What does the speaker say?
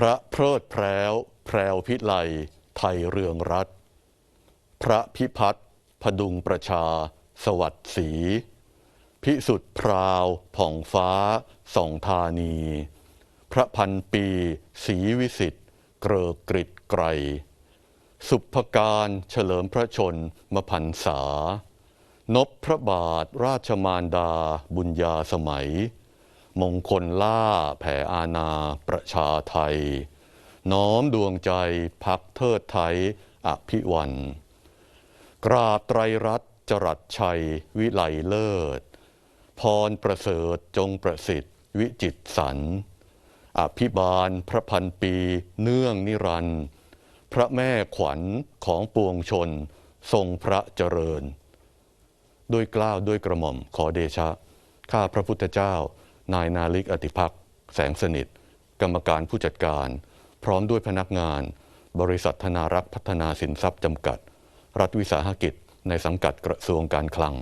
พระเพลิดเพรวแพรวพิไลไทยเรืองรัฐพระพิพัฒน์พดุงประชา สวัสดีพิสุทธิ์พราวผ่องฟ้าส่องธานี พระพันปีศรีวิสิทธิ์เกรอกริดไกร สุภการเฉลิมพระชนมพันษานบพระบาทราชมารดาบุญญาสมัย มงคลล่าแผ่อาณาประชาไทย น้อมดวงใจพักเทิดไทยอภิวัน กราบไตรรัตน์จรัสชัยวิไลเลิศ พรประเสริฐจงประสิทธิ์วิจิตสรรอภิบาลพระพันปีเนื่องนิรันด์พระแม่ขวัญของปวงชน ทรงพระเจริญ ด้วยกล้าวด้วยกระหม่อมขอเดชะ ข้าพระพุทธเจ้า นายนาลิกอติพักแสงสนิท กรรมการผู้จัดการ พร้อมด้วยพนักงาน บริษัทธนารักษ์พัฒนาสินทรัพย์จำกัด รัฐวิสาหกิจในสังกัดกระทรวงการคลัง